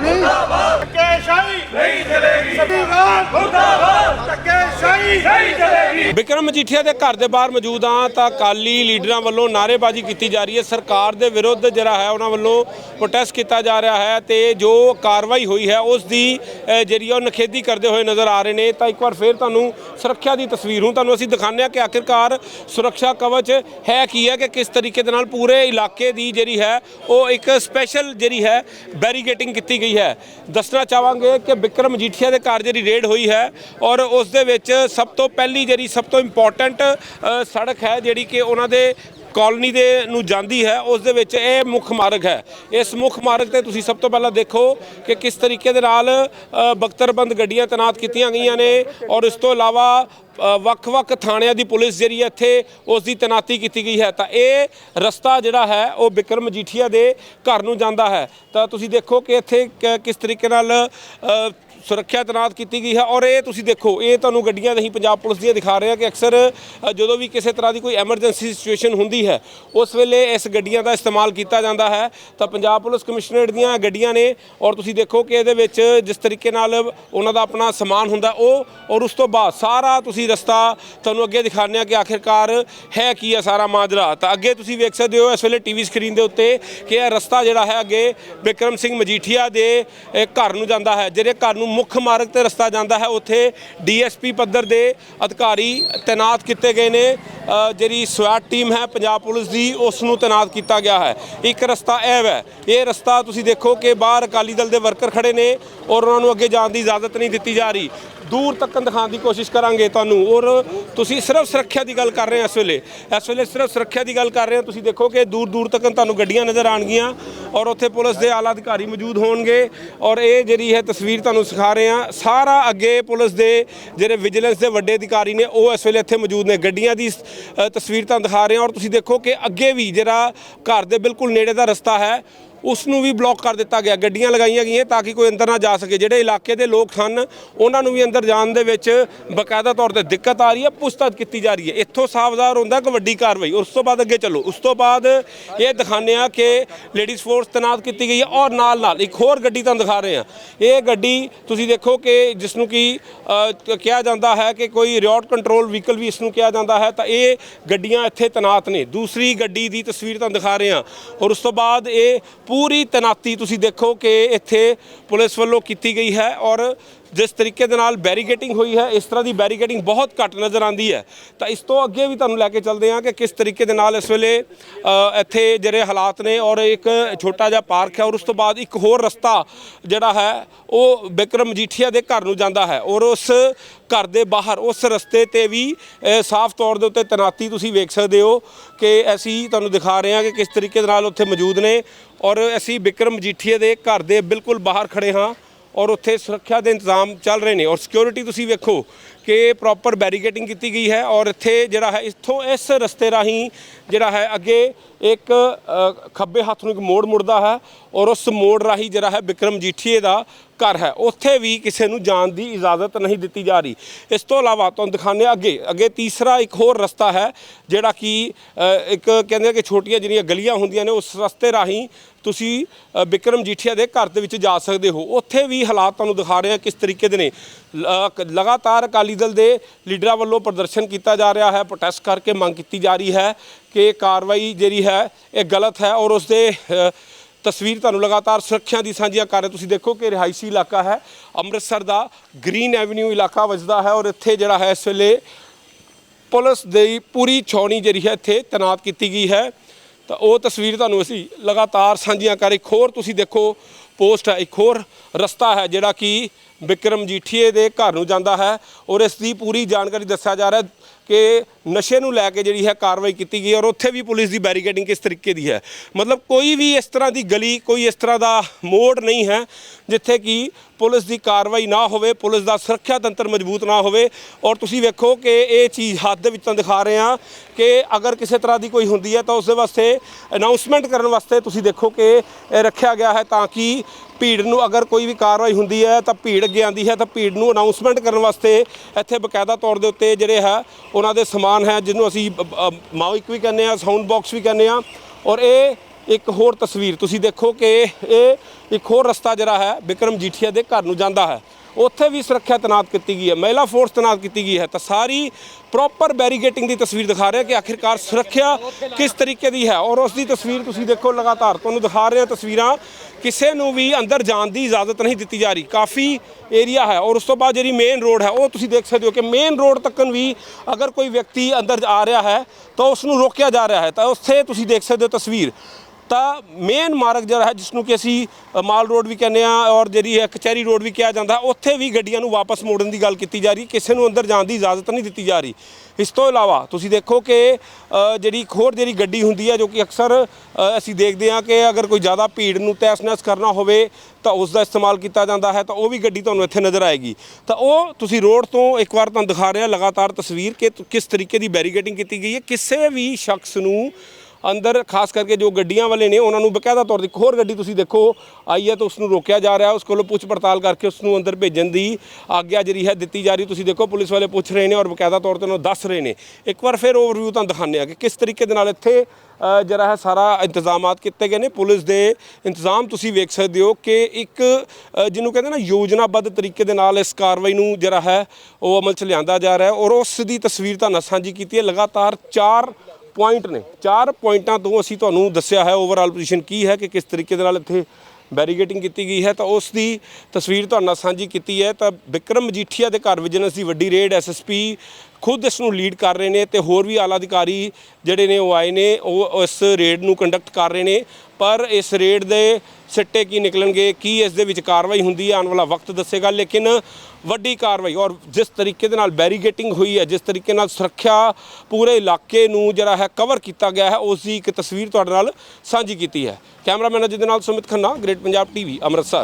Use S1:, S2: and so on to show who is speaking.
S1: Vamos! ਧੱਕੇਸ਼ਾਹੀ ਨਹੀਂ ਚਲੇਗੀ। ਸੰਵਿਧਾਨ ਮੁਰਦਾਬਾਦ। ਧੱਕੇਸ਼ਾਹੀ ਨਹੀਂ ਚਲੇਗੀ।
S2: ਵਿਕਰਮ ਮਜੀਠੀਆ ਦੇ ਘਰ ਦੇ ਬਾਹਰ ਮੌਜੂਦ ਹਾਂ ਤਾਂ ਅਕਾਲੀ ਲੀਡਰਾਂ ਵੱਲੋਂ ਨਾਅਰੇਬਾਜ਼ੀ ਕੀਤੀ ਜਾ ਰਹੀ ਹੈ। ਸਰਕਾਰ ਦੇ ਵਿਰੁੱਧ ਜਿਹੜਾ ਹੈ ਉਹਨਾਂ ਵੱਲੋਂ ਪ੍ਰੋਟੈਸਟ ਕੀਤਾ ਜਾ ਰਿਹਾ ਹੈ ਤੇ ਜੋ ਕਾਰਵਾਈ ਹੋਈ ਹੈ ਉਸ ਦੀ ਜਿਹੜੀ ਆ ਉਹ ਨਖੇਦੀ ਕਰਦੇ ਹੋਏ ਨਜ਼ਰ ਆ ਰਹੇ ਨੇ। ਤਾਂ ਇੱਕ ਵਾਰ ਫੇਰ ਤੁਹਾਨੂੰ ਸੁਰੱਖਿਆ ਦੀ ਤਸਵੀਰ ਹੁਣ ਤੁਹਾਨੂੰ ਅਸੀਂ ਦਿਖਾਉਂਦੇ ਹਾਂ ਕਿ ਆਖਿਰਕਾਰ ਸੁਰੱਖਿਆ ਕਵਚ ਹੈ ਕੀ ਹੈ ਕਿ ਕਿਸ ਤਰੀਕੇ ਦੇ ਨਾਲ ਪੂਰੇ ਇਲਾਕੇ ਦੀ ਜਿਹੜੀ ਹੈ ਉਹ ਇੱਕ ਸਪੈਸ਼ਲ ਜਿਹੜੀ ਹੈ ਬੈਰੀਗੇਟਿੰਗ ਕੀਤੀ ਗਈ ਹੈ। ਦੱਸਣਾ ਚਾਹਾਂਗੇ ਕਿ ਵਿਕਰਮ ਮਜੀਠੀਆ ਦੇ ਘਰ ਜਿਹੜੀ ਰੇਡ ਹੋਈ ਹੈ ਔਰ ਉਸ ਦੇ ਵਿੱਚ ਸਭ ਤੋਂ ਪਹਿਲੀ ਜਿਹੜੀ ਸਭ ਤੋਂ ਇੰਪੋਰਟੈਂਟ ਸੜਕ ਹੈ ਜਿਹੜੀ ਕਿ ਉਹਨਾਂ ਦੇ ਕਾਲਨੀ ਦੇ ਨੂੰ ਜਾਂਦੀ ਹੈ, ਉਸ ਦੇ ਵਿੱਚ ਇਹ ਮੁੱਖ ਮਾਰਗ ਹੈ। ਇਸ ਮੁੱਖ ਮਾਰਗ ਤੇ ਤੁਸੀਂ ਸਭ ਤੋਂ ਪਹਿਲਾਂ ਦੇਖੋ ਕਿ ਕਿਸ ਤਰੀਕੇ ਦੇ ਨਾਲ ਬਖਤਰਬੰਦ ਗੱਡੀਆਂ ਤੈਨਾਤ ਕੀਤੀਆਂ ਗਈਆਂ ਨੇ ਔਰ ਇਸ ਤੋਂ ਇਲਾਵਾ ਵੱਖ-ਵੱਖ ਥਾਣਿਆਂ ਦੀ ਪੁਲਿਸ ਜਿਹੜੀ ਹੈ ਇੱਥੇ ਉਸ ਦੀ ਤੈਨਾਤੀ ਕੀਤੀ ਗਈ ਹੈ। ਤਾਂ ਇਹ ਰਸਤਾ ਜਿਹੜਾ ਹੈ, ਉਹ ਬਿਕਰਮ ਮਜੀਠੀਆ ਦੇ ਘਰ ਨੂੰ ਜਾਂਦਾ ਹੈ। ਤਾਂ ਤੁਸੀਂ ਦੇਖੋ ਕਿ ਇੱਥੇ ਕ- ਕਿਸ ਤਰੀਕੇ ਨਾਲ ਸੁਰੱਖਿਆ ਤੈਨਾਤ ਕੀਤੀ ਗਈ ਹੈ ਔਰ ਇਹ ਤੁਸੀਂ ਦੇਖੋ, ਇਹ ਤੁਹਾਨੂੰ ਗੱਡੀਆਂ ਨਹੀਂ ਪੰਜਾਬ ਪੁਲਿਸ ਦੀਆਂ ਦਿਖਾ ਰਹੇ ਆ ਕਿ ਅਕਸਰ ਜਦੋਂ ਵੀ ਕਿਸੇ ਤਰ੍ਹਾਂ ਦੀ ਕੋਈ ਐਮਰਜੈਂਸੀ ਸਿਚੁਏਸ਼ਨ ਹੁੰਦੀ ਹੈ, ਉਸ ਵੇਲੇ ਇਸ ਗੱਡੀਆਂ ਦਾ ਇਸਤੇਮਾਲ ਕੀਤਾ ਜਾਂਦਾ ਹੈ। ਤਾਂ ਪੰਜਾਬ ਪੁਲਿਸ ਕਮਿਸ਼ਨਰੇਟ ਦੀਆਂ ਗੱਡੀਆਂ ਨੇ ਔਰ ਤੁਸੀਂ ਦੇਖੋ ਕਿ ਇਹਦੇ ਵਿੱਚ ਜਿਸ ਤਰੀਕੇ ਨਾਲ ਉਹਨਾਂ ਦਾ ਆਪਣਾ ਸਮਾਨ ਹੁੰਦਾ, ਉਹ ਔਰ ਉਸ ਤੋਂ ਬਾਅਦ ਸਾਰਾ ਤੁਸੀਂ ਰਸਤਾ ਤੁਹਾਨੂੰ ਅੱਗੇ ਦਿਖਾਉਂਦੇ ਆ ਕਿ ਆਖਿਰਕਾਰ ਹੈ ਕੀ ਹੈ ਸਾਰਾ ਮਾਜਰਾ। ਤਾਂ ਅੱਗੇ ਤੁਸੀਂ ਵੇਖ ਸਕਦੇ ਹੋ ਇਸ ਵੇਲੇ ਟੀਵੀ ਸਕਰੀਨ ਦੇ ਉੱਤੇ ਕਿ ਇਹ ਰਸਤਾ ਜਿਹੜਾ ਹੈ ਅੱਗੇ ਬਿਕਰਮ ਸਿੰਘ ਮਜੀਠੀਆ ਦੇ ਘਰ ਨੂੰ ਜਾਂਦਾ ਹੈ, ਜਿਹੜੇ ਘਰ ਨੂੰ ਮੁੱਖ ਮਾਰਗ ਤੇ ਰਸਤਾ ਜਾਂਦਾ ਹੈ। ਉੱਥੇ ਡੀਐਸਪੀ ਪੱਧਰ ਦੇ ਅਧਿਕਾਰੀ ਤਾਇਨਾਤ ਕੀਤੇ ਗਏ ਨੇ। ਜਿਹੜੀ ਸਵਾਟ ਟੀਮ ਹੈ, ਪੰਜਾਬ ਪੁਲਿਸ ਦੀ, ਉਸ ਨੂੰ ਤਾਇਨਾਤ ਕੀਤਾ ਗਿਆ ਹੈ। ਇੱਕ ਰਸਤਾ ਇਹ ਹੈ ਇਹ ਰਸਤਾ ਤੁਸੀਂ ਦੇਖੋ ਕਿ ਬਾਹਰ ਅਕਾਲੀ ਦਲ ਦੇ ਵਰਕਰ ਖੜੇ ਨੇ ਔਰ ਉਹਨਾਂ ਨੂੰ ਅੱਗੇ ਜਾਣ ਦੀ ਇਜਾਜ਼ਤ ਨਹੀਂ ਦਿੱਤੀ ਜਾ ਰਹੀ। ਦੂਰ ਤੱਕ ਦਿਖਾਉਣ ਦੀ ਕੋਸ਼ਿਸ਼ ਕਰਾਂਗੇ ਤੁਹਾਨੂੰ ਔਰ ਤੁਸੀਂ ਸਿਰਫ ਸੁਰੱਖਿਆ ਦੀ ਗੱਲ ਕਰ ਰਹੇ ਹੋ ਇਸ ਵੇਲੇ। ਇਸ ਵੇਲੇ ਸਿਰਫ ਸੁਰੱਖਿਆ ਦੀ ਗੱਲ ਕਰ ਰਹੇ ਹੋ। ਤੁਸੀਂ ਦੇਖੋ ਕਿ ਦੂਰ ਦੂਰ ਤੱਕ ਤੁਹਾਨੂੰ ਗੱਡੀਆਂ ਨਜ਼ਰ ਆਣਗੀਆਂ ਔਰ ਉੱਥੇ ਪੁਲਿਸ ਦੇ ਆਲਾ ਅਧਿਕਾਰੀ ਮੌਜੂਦ ਹੋਣਗੇ ਔਰ ਇਹ ਜਿਹੜੀ ਹੈ ਤਸਵੀਰ ਤੁਹਾਨੂੰ ਸਿਖਾ ਰਹੇ ਹਾਂ, ਸਾਰਾ ਅੱਗੇ ਪੁਲਿਸ ਦੇ ਜਿਹੜੇ ਵਿਜੀਲੈਂਸ ਦੇ ਵੱਡੇ ਅਧਿਕਾਰੀ ਨੇ, ਉਹ ਇਸ ਵੇਲੇ ਇੱਥੇ ਮੌਜੂਦ ਨੇ। ਗੱਡੀਆਂ ਦੀ ਤਸਵੀਰ ਤੁਹਾਨੂੰ ਦਿਖਾ ਰਹੇ ਹਾਂ ਔਰ ਤੁਸੀਂ ਦੇਖੋ ਕਿ ਅੱਗੇ ਵੀ ਜਿਹੜਾ ਘਰ ਦੇ ਬਿਲਕੁਲ ਨੇੜੇ ਦਾ ਰਸਤਾ ਹੈ ਉਸ ਨੂੰ ਵੀ ਬਲੌਕ ਕਰ ਦਿੱਤਾ ਗਿਆ, ਗੱਡੀਆਂ ਲਗਾਈਆਂ ਗਈਆਂ ਤਾਂ ਕਿ ਕੋਈ ਅੰਦਰ ਨਾ ਜਾ ਸਕੇ। ਜਿਹੜੇ ਇਲਾਕੇ ਦੇ ਲੋਕ ਹਨ, ਉਹਨਾਂ ਨੂੰ ਵੀ ਅੰਦਰ ਜਾਣ ਦੇ ਵਿੱਚ ਬਕਾਇਦਾ ਤੌਰ ਤੇ ਦਿੱਕਤ ਆ ਰਹੀ ਹੈ, ਪੁੱਛਤਾਛ ਕੀਤੀ ਜਾ ਰਹੀ ਹੈ। ਇੱਥੋਂ ਸਾਵਧਾਨ ਹੁੰਦਾ ਕਿ ਵੱਡੀ ਕਾਰਵਾਈ। ਉਸ ਤੋਂ ਬਾਅਦ ਅੱਗੇ ਚੱਲੋ। ਉਸ ਤੋਂ ਬਾਅਦ ਇਹ ਦਿਖਾਉਂਦੇ ਆ ਕਿ ਲੇਡੀਜ਼ ਫੋਰਸ ਤੈਨਾਤ ਕੀਤੀ ਗਈ ਹੈ ਔਰ ਨਾਲ ਨਾਲ ਇੱਕ ਹੋਰ ਗੱਡੀ ਤੁਹਾਨੂੰ ਦਿਖਾ ਰਹੇ ਆ ਇਹ ਗੱਡੀ ਤੁਸੀਂ ਦੇਖੋ ਕਿ ਜਿਸ ਨੂੰ ਕਿ ਕਿਹਾ ਜਾਂਦਾ ਹੈ ਕਿ ਕੋਈ ਰਿਓਟ ਕੰਟਰੋਲ ਵਹੀਕਲ ਵੀ ਇਸ ਨੂੰ ਕਿਹਾ ਜਾਂਦਾ ਹੈ, ਤਾਂ ਇਹ ਗੱਡੀਆਂ ਇੱਥੇ ਤੈਨਾਤ ਨੇ। ਦੂਸਰੀ ਗੱਡੀ ਦੀ ਤਸਵੀਰ ਤੁਹਾਨੂੰ ਦਿਖਾ ਰਹੇ ਹਾਂ। ਔਰ ਉਸ ਤੋਂ ਬਾਅਦ ਇਹ ਪੂਰੀ ਤੈਨਾਤੀ ਤੁਸੀਂ ਦੇਖੋ ਕਿ ਇੱਥੇ ਪੁਲਿਸ ਵੱਲੋਂ ਕੀਤੀ ਗਈ ਹੈ ਔਰ ਜਿਸ ਤਰੀਕੇ ਦੇ ਨਾਲ ਬੈਰੀਕੇਟਿੰਗ ਹੋਈ ਹੈ, ਇਸ ਤਰ੍ਹਾਂ ਦੀ ਬੈਰੀਕੇਟਿੰਗ ਬਹੁਤ ਘੱਟ ਨਜ਼ਰ ਆਉਂਦੀ ਹੈ। ਤਾਂ ਇਸ ਤੋਂ ਅੱਗੇ ਵੀ ਤੁਹਾਨੂੰ ਲੈ ਕੇ ਚੱਲਦੇ ਹਾਂ ਕਿ ਕਿਸ ਤਰੀਕੇ ਦੇ ਨਾਲ ਇਸ ਵੇਲੇ ਇੱਥੇ ਜਿਹੜੇ ਹਾਲਾਤ ਨੇ ਔਰ ਇੱਕ ਛੋਟਾ ਜਿਹਾ ਪਾਰਕ ਹੈ ਔਰ ਉਸ ਤੋਂ ਬਾਅਦ ਇੱਕ ਹੋਰ ਰਸਤਾ ਜਿਹੜਾ ਹੈ, ਉਹ ਬਿਕਰਮ ਮਜੀਠੀਆ ਦੇ ਘਰ ਨੂੰ ਜਾਂਦਾ ਹੈ ਔਰ ਉਸ ਘਰ ਦੇ ਬਾਹਰ, ਉਸ ਰਸਤੇ ਤੇ ਵੀ ਸਾਫ਼ ਤੌਰ ਦੇ ਉੱਤੇ ਤੈਨਾਤੀ ਤੁਸੀਂ ਵੇਖ ਸਕਦੇ ਹੋ ਕਿ ਅਸੀਂ ਤੁਹਾਨੂੰ ਦਿਖਾ ਰਹੇ ਹਾਂ ਕਿ ਕਿਸ ਤਰੀਕੇ ਦੇ ਨਾਲ ਉੱਥੇ ਮੌਜੂਦ ਨੇ ਔਰ ਅਸੀਂ ਬਿਕਰਮ ਮਜੀਠੀਆ ਦੇ ਘਰ ਦੇ ਬਿਲਕੁਲ ਬਾਹਰ ਖੜੇ ਹਾਂ। ਔਰ ਉੱਥੇ ਸੁਰੱਖਿਆ ਦੇ ਇੰਤਜ਼ਾਮ ਚੱਲ ਰਹੇ ਨੇ ਔਰ ਸਿਕਿਉਰਿਟੀ ਤੁਸੀਂ ਵੇਖੋ ਕਿ ਪ੍ਰੋਪਰ ਬੈਰੀਕੇਟਿੰਗ ਕੀਤੀ ਗਈ ਹੈ ਔਰ ਇੱਥੇ ਜਿਹੜਾ ਹੈ ਇੱਥੋਂ ਇਸ ਰਸਤੇ ਰਾਹੀਂ ਜਿਹੜਾ ਹੈ ਅੱਗੇ ਇੱਕ ਖੱਬੇ ਹੱਥ ਨੂੰ ਇੱਕ ਮੋੜ ਮੁੜਦਾ ਹੈ ਔਰ ਉਸ ਮੋੜ ਰਾਹੀਂ ਜਿਹੜਾ ਹੈ ਬਿਕਰਮ ਜੀਠੀਏ ਦਾ ਘਰ ਹੈ। ਉੱਥੇ ਵੀ ਕਿਸੇ ਨੂੰ ਜਾਣ ਦੀ ਇਜਾਜ਼ਤ ਨਹੀਂ ਦਿੱਤੀ ਜਾ ਰਹੀ। ਇਸ ਤੋਂ ਇਲਾਵਾ ਤੁਹਾਨੂੰ ਦਿਖਾਉਂਦੇ ਹਾਂ ਅੱਗੇ। ਅੱਗੇ ਤੀਸਰਾ ਇੱਕ ਹੋਰ ਰਸਤਾ ਹੈ ਜਿਹੜਾ ਕਿ ਇੱਕ ਕਹਿੰਦੇ ਕਿ ਛੋਟੀਆਂ ਜਿਹੜੀਆਂ ਗਲੀਆਂ ਹੁੰਦੀਆਂ ਨੇ, ਉਸ ਰਸਤੇ ਰਾਹੀਂ ਤੁਸੀਂ ਅ, ਬਿਕਰਮ ਜੀਠੀਆ ਦੇ ਘਰ ਦੇ ਵਿੱਚ ਜਾ ਸਕਦੇ ਹੋ। ਉੱਥੇ ਵੀ ਹਾਲਾਤ ਤੁਹਾਨੂੰ ਦਿਖਾ ਰਹੇ ਹਾਂ ਕਿਸ ਤਰੀਕੇ ਦੇ ਨੇ। ਲ- ਲਗਾਤਾਰ ਅਕਾਲੀ ਦਲ ਦੇ ਲੀਡਰਾਂ ਵੱਲੋਂ ਪ੍ਰਦਰਸ਼ਨ ਕੀਤਾ ਜਾ ਰਿਹਾ ਹੈ ਪ੍ਰੋਟੈਸਟ ਕਰਕੇ ਮੰਗ ਕੀਤੀ ਜਾ ਰਹੀ ਹੈ ਕਿ ਕਾਰਵਾਈ ਜਿਹੜੀ ਹੈ ਇਹ ਗਲਤ ਹੈ ਔਰ ਉਸ ਦੇ ਤਸਵੀਰ ਤੁਹਾਨੂੰ ਲਗਾਤਾਰ ਸੁਰੱਖਿਆ ਦੀ ਸਾਂਝੀਆਂ ਕਰ ਰਹੇ ਤੁਸੀਂ ਦੇਖੋ ਕਿ ਰਿਹਾਇਸ਼ੀ ਇਲਾਕਾ ਹੈ ਅੰਮ੍ਰਿਤਸਰ ਦਾ ਗ੍ਰੀਨ ਐਵਨਿਊ ਇਲਾਕਾ ਵੱਜਦਾ ਹੈ ਔਰ ਇੱਥੇ ਜਿਹੜਾ ਹੈ ਇਸ ਵੇਲੇ ਪੁਲਿਸ ਦੀ ਪੂਰੀ ਛਾਉਣੀ ਜਿਹੜੀ ਹੈ ਇੱਥੇ ਤੈਨਾਤ ਕੀਤੀ ਗਈ ਹੈ। ਤਾਂ ਉਹ ਤਸਵੀਰ ਤੁਹਾਨੂੰ ਅਸੀਂ ਲਗਾਤਾਰ ਸਾਂਝੀਆਂ ਕਰ, ਇੱਕ ਹੋਰ ਤੁਸੀਂ ਦੇਖੋ, ਪੋਸਟ ਹੈ, ਇੱਕ ਹੋਰ ਰਸਤਾ ਹੈ ਜਿਹੜਾ ਕਿ ਵਿਕਰਮ ਜੀਠੀਏ ਦੇ ਘਰ ਨੂੰ ਜਾਂਦਾ ਹੈ ਔਰ ਇਸ ਦੀ ਪੂਰੀ ਜਾਣਕਾਰੀ ਦੱਸਿਆ ਜਾ ਰਿਹਾ ਕਿ ਨਸ਼ੇ ਨੂੰ ਲੈ ਕੇ ਜਿਹੜੀ ਹੈ ਕਾਰਵਾਈ ਕੀਤੀ ਗਈ ਔਰ ਉੱਥੇ ਵੀ ਪੁਲਿਸ ਦੀ ਬੈਰੀਕੇਡਿੰਗ ਕਿਸ ਤਰੀਕੇ ਦੀ ਹੈ। ਮਤਲਬ ਕੋਈ ਵੀ ਇਸ ਤਰ੍ਹਾਂ ਦੀ ਗਲੀ, ਕੋਈ ਇਸ ਤਰ੍ਹਾਂ ਦਾ ਮੋੜ ਨਹੀਂ ਹੈ ਜਿੱਥੇ ਕਿ ਪੁਲਿਸ ਦੀ ਕਾਰਵਾਈ ਨਾ ਹੋਵੇ, ਪੁਲਿਸ ਦਾ ਸੁਰੱਖਿਆ ਤੰਤਰ ਮਜ਼ਬੂਤ ਨਾ ਹੋਵੇ, ਔਰ ਤੁਸੀਂ ਵੇਖੋ ਕਿ ਇਹ ਚੀਜ਼ ਹੱਥ ਦੇ ਵਿੱਚ ਤੁਹਾਨੂੰ ਦਿਖਾ ਰਹੇ ਹਾਂ ਕਿ ਅਗਰ ਕਿਸੇ ਤਰ੍ਹਾਂ ਦੀ ਕੋਈ ਹੁੰਦੀ ਹੈ ਤਾਂ ਉਸ ਦੇ ਵਾਸਤੇ ਅਨਾਉਂਸਮੈਂਟ ਕਰਨ ਵਾਸਤੇ ਤੁਸੀਂ ਦੇਖੋ ਕਿ ਇਹ ਰੱਖਿਆ ਗਿਆ ਹੈ ਤਾਂ ਕਿ ਭੀੜ ਨੂੰ ਅਗਰ ਕੋਈ ਵੀ ਕਾਰਵਾਈ ਹੁੰਦੀ ਹੈ ਤਾਂ ਭੀੜ ਅੱਗੇ ਆਉਂਦੀ ਹੈ ਤਾਂ ਭੀੜ ਨੂੰ ਅਨਾਉਂਸਮੈਂਟ ਕਰਨ ਵਾਸਤੇ ਇੱਥੇ ਬਕਾਇਦਾ ਤੌਰ ਦੇ ਉੱਤੇ ਜਿਹੜੇ ਹੈ, ਉਹਨਾਂ ਦੇ ਸਮਾਨ ਹੈ, ਜਿਹਨੂੰ ਅਸੀਂ ਮਾਈਕ ਵੀ ਕਹਿੰਦੇ ਆ ਸਾਊਂਡ ਬਾਕਸ ਵੀ ਕਹਿੰਦੇ ਆ ਔਰ ਇਹ ਇੱਕ ਹੋਰ ਤਸਵੀਰ, ਤੁਸੀਂ ਦੇਖੋ ਕਿ ਇਹ ਇੱਕ ਹੋਰ ਰਸਤਾ ਜਿਹੜਾ ਹੈ, ਵਿਕਰਮ ਜੀਠੀਆ ਦੇ ਘਰ ਨੂੰ ਜਾਂਦਾ ਹੈ। ਉੱਥੇ ਵੀ ਸੁਰੱਖਿਆ ਤੈਨਾਤ ਕੀਤੀ ਗਈ ਹੈ, ਮਹਿਲਾ ਫੋਰਸ ਤੈਨਾਤ ਕੀਤੀ ਗਈ ਹੈ। ਤਾਂ ਸਾਰੀ ਪ੍ਰੋਪਰ ਬੈਰੀਗੇਟਿੰਗ ਦੀ ਤਸਵੀਰ ਦਿਖਾ ਰਿਹਾ ਕਿ ਆਖਿਰਕਾਰ ਸੁਰੱਖਿਆ ਕਿਸ ਤਰੀਕੇ ਦੀ ਹੈ। ਔਰ ਉਸ ਦੀ ਤਸਵੀਰ ਤੁਸੀਂ ਦੇਖੋ, ਲਗਾਤਾਰ ਤੁਹਾਨੂੰ ਦਿਖਾ ਰਹੇ ਹਾਂ ਤਸਵੀਰਾਂ, ਕਿਸੇ ਨੂੰ ਵੀ ਅੰਦਰ ਜਾਣ ਦੀ ਇਜਾਜ਼ਤ ਨਹੀਂ ਦਿੱਤੀ ਜਾ ਰਹੀ। ਕਾਫੀ ਏਰੀਆ ਹੈ ਔਰ ਉਸ ਤੋਂ ਬਾਅਦ ਜਿਹੜੀ ਮੇਨ ਰੋਡ ਹੈ, ਉਹ ਤੁਸੀਂ ਦੇਖ ਸਕਦੇ ਹੋ ਕਿ ਮੇਨ ਰੋਡ ਤੱਕਨ ਵੀ ਅਗਰ ਕੋਈ ਵਿਅਕਤੀ ਅੰਦਰ ਆ ਰਿਹਾ ਹੈ, ਤਾਂ ਉਸ ਨੂੰ ਰੋਕਿਆ ਜਾ ਰਿਹਾ ਹੈ। ਤਾਂ ਉੱਥੇ ਤੁਸੀਂ ਦੇਖ ਸਕਦੇ ਹੋ ਤਸਵੀਰ। ਤਾਂ ਮੇਨ ਮਾਰਗ ਜਿਹੜਾ ਹੈ ਜਿਸ ਨੂੰ ਕਿ ਅਸੀਂ ਮਾਲ ਰੋਡ ਵੀ ਕਹਿੰਦੇ ਆ ਔਰ ਜਿਹੜੀ ਹੈ, ਕਚਹਿਰੀ ਰੋਡ ਵੀ ਕਿਹਾ ਜਾਂਦਾ, ਉੱਥੇ ਵੀ ਗੱਡੀਆਂ ਨੂੰ ਵਾਪਸ ਮੋੜਨ ਦੀ ਗੱਲ ਕੀਤੀ ਜਾ ਰਹੀ, ਕਿਸੇ ਨੂੰ ਅੰਦਰ ਜਾਣ ਦੀ ਇਜਾਜ਼ਤ ਨਹੀਂ ਦਿੱਤੀ ਜਾ ਰਹੀ। ਇਸ ਤੋਂ ਇਲਾਵਾ ਤੁਸੀਂ ਦੇਖੋ ਕਿ ਜਿਹੜੀ ਇੱਕ ਹੋਰ ਜਿਹੜੀ ਗੱਡੀ ਹੁੰਦੀ ਹੈ, ਜੋ ਕਿ ਅਕਸਰ ਅਸੀਂ ਦੇਖਦੇ ਹਾਂ ਕਿ ਅਗਰ ਕੋਈ ਜ਼ਿਆਦਾ ਭੀੜ ਨੂੰ ਤਹਿਸ-ਨਹਿਸ ਕਰਨਾ ਹੋਵੇ, ਤਾਂ ਉਸ ਦਾ ਇਸਤੇਮਾਲ ਕੀਤਾ ਜਾਂਦਾ ਹੈ, ਤਾਂ ਉਹ ਵੀ ਗੱਡੀ ਤੁਹਾਨੂੰ ਇੱਥੇ ਨਜ਼ਰ ਆਏਗੀ। ਤਾਂ ਉਹ ਤੁਸੀਂ ਰੋਡ ਤੋਂ ਇੱਕ ਵਾਰ ਤੁਹਾਨੂੰ ਦਿਖਾ ਰਿਹਾ, ਲਗਾਤਾਰ ਤਸਵੀਰ ਕਿ ਕਿਸ ਤਰੀਕੇ ਦੀ ਬੈਰੀਗੇਟਿੰਗ ਕੀਤੀ ਗਈ ਹੈ। ਕਿਸੇ ਵੀ ਸ਼ਖਸ ਨੂੰ ਅੰਦਰ, ਖਾਸ ਕਰਕੇ ਜੋ ਗੱਡੀਆਂ ਵਾਲੇ ਨੇ, ਉਹਨਾਂ ਨੂੰ ਬਕਾਇਦਾ ਤੌਰ ਤੇ ਇੱਕ ਹੋਰ ਗੱਡੀ ਤੁਸੀਂ ਦੇਖੋ। ਆਈ ਹੈ ਤਾਂ ਉਸ ਨੂੰ ਰੋਕਿਆ ਜਾ ਰਿਹਾ, ਉਸ ਕੋਲੋਂ ਪੁੱਛ ਪੜਤਾਲ ਕਰਕੇ ਉਸ ਨੂੰ ਅੰਦਰ ਭੇਜਣ ਦੀ ਆਗਿਆ ਜਿਹੜੀ ਹੈ ਦਿੱਤੀ ਜਾ ਰਹੀ। ਤੁਸੀਂ ਦੇਖੋ, ਪੁਲਿਸ ਵਾਲੇ ਪੁੱਛ ਰਹੇ ਨੇ ਔਰ ਬਕਾਇਦਾ ਤੌਰ ਤੇ ਉਹਨਾਂ ਨੂੰ ਦੱਸ ਰਹੇ ਨੇ। ਇੱਕ ਵਾਰ ਫਿਰ ਓਵਰਵਿਊ ਤੁਹਾਨੂੰ ਦਿਖਾਉਂਦੇ ਆ ਕਿ ਕਿਸ ਤਰੀਕੇ ਦੇ ਨਾਲ ਇੱਥੇ ਜਿਹੜਾ ਹੈ ਸਾਰਾ ਇੰਤਜ਼ਾਮਾਤ ਕੀਤੇ ਗਏ ਨੇ। ਪੁਲਿਸ ਦੇ ਇੰਤਜ਼ਾਮ ਤੁਸੀਂ ਵੇਖ ਸਕਦੇ ਹੋ ਕਿ ਇੱਕ ਜਿਹਨੂੰ ਕਹਿੰਦੇ ਨਾ ਯੋਜਨਾਬੱਧ ਤਰੀਕੇ ਦੇ ਨਾਲ ਇਸ ਕਾਰਵਾਈ ਨੂੰ ਜਿਹੜਾ ਹੈ, ਉਹ ਅਮਲ 'ਚ ਲਿਆਂਦਾ ਜਾ ਰਿਹਾ ਔਰ ਉਸ ਦੀ ਤਸਵੀਰ ਤਾਂ ਸਾਂਝੀ ਕੀਤੀ ਹੈ। ਲਗਾਤਾਰ ਚਾਰ ਪੁਆਇੰਟ ਨੇ। ਚਾਰ ਪੁਆਇੰਟਾਂ ਤੋਂ ਅਸੀਂ ਤੁਹਾਨੂੰ ਦੱਸਿਆ ਹੈ ਓਵਰਆਲ ਪੋਜੀਸ਼ਨ ਕੀ ਹੈ ਕਿ ਕਿਸ ਤਰੀਕੇ ਦੇ ਨਾਲ ਇੱਥੇ ਬੈਰੀਗੇਟਿੰਗ ਕੀਤੀ ਗਈ ਹੈ। ਤਾਂ ਉਸ ਦੀ ਤਸਵੀਰ ਤੁਹਾਡੇ ਨਾਲ ਸਾਂਝੀ ਕੀਤੀ ਹੈ। ਤਾਂ ਵਿਕਰਮ ਮਜੀਠੀਆ ਦੇ ਘਰ ਵਿਜੀਲੈਂਸ ਦੀ ਵੱਡੀ ਰੇਡ ਐਸਐਸਪੀ ਖੁਦ ਇਸ ਨੂੰ ਲੀਡ ਕਰ ਰਹੇ ਨੇ ਤੇ ਹੋਰ ਵੀ ਆਲਾ ਅਧਿਕਾਰੀ ਜਿਹੜੇ ਨੇ ਉਹ ਆਏ ਨੇ, ਉਹ ਇਸ ਰੇਡ ਨੂੰ ਕੰਡਕਟ ਕਰ ਰਹੇ ਨੇ। ਪਰ ਇਸ ਰੇਡ ਦੇ ਸਿੱਟੇ ਕੀ ਨਿਕਲਣਗੇ, ਕੀ ਇਸ ਦੇ ਵਿੱਚ ਕਾਰਵਾਈ ਹੁੰਦੀ ਹੈ, ਆਉਣ ਵਾਲਾ ਵਕਤ ਦੱਸੇਗਾ। ਲੇਕਿਨ ਵੱਡੀ ਕਾਰਵਾਈ ਔਰ ਜਿਸ ਤਰੀਕੇ ਦੇ ਨਾਲ ਬੈਰੀਗੇਟਿੰਗ ਹੋਈ ਹੈ, ਜਿਸ ਤਰੀਕੇ ਨਾਲ ਸੁਰੱਖਿਆ ਪੂਰੇ ਇਲਾਕੇ ਨੂੰ ਜਿਹੜਾ ਹੈ ਕਵਰ ਕੀਤਾ ਗਿਆ ਹੈ, ਉਸ ਦੀ ਇੱਕ ਤਸਵੀਰ ਤੁਹਾਡੇ ਨਾਲ ਸਾਂਝੀ ਕੀਤੀ ਹੈ। ਕੈਮਰਾਮੈਨ ਅਜੇ ਦੇ ਨਾਲ ਸੁਮਿਤ ਖੰਨਾ ਗ੍ਰੇਟ ਪੰਜਾਬ ਟੀਵੀ ਅੰਮ੍ਰਿਤਸਰ।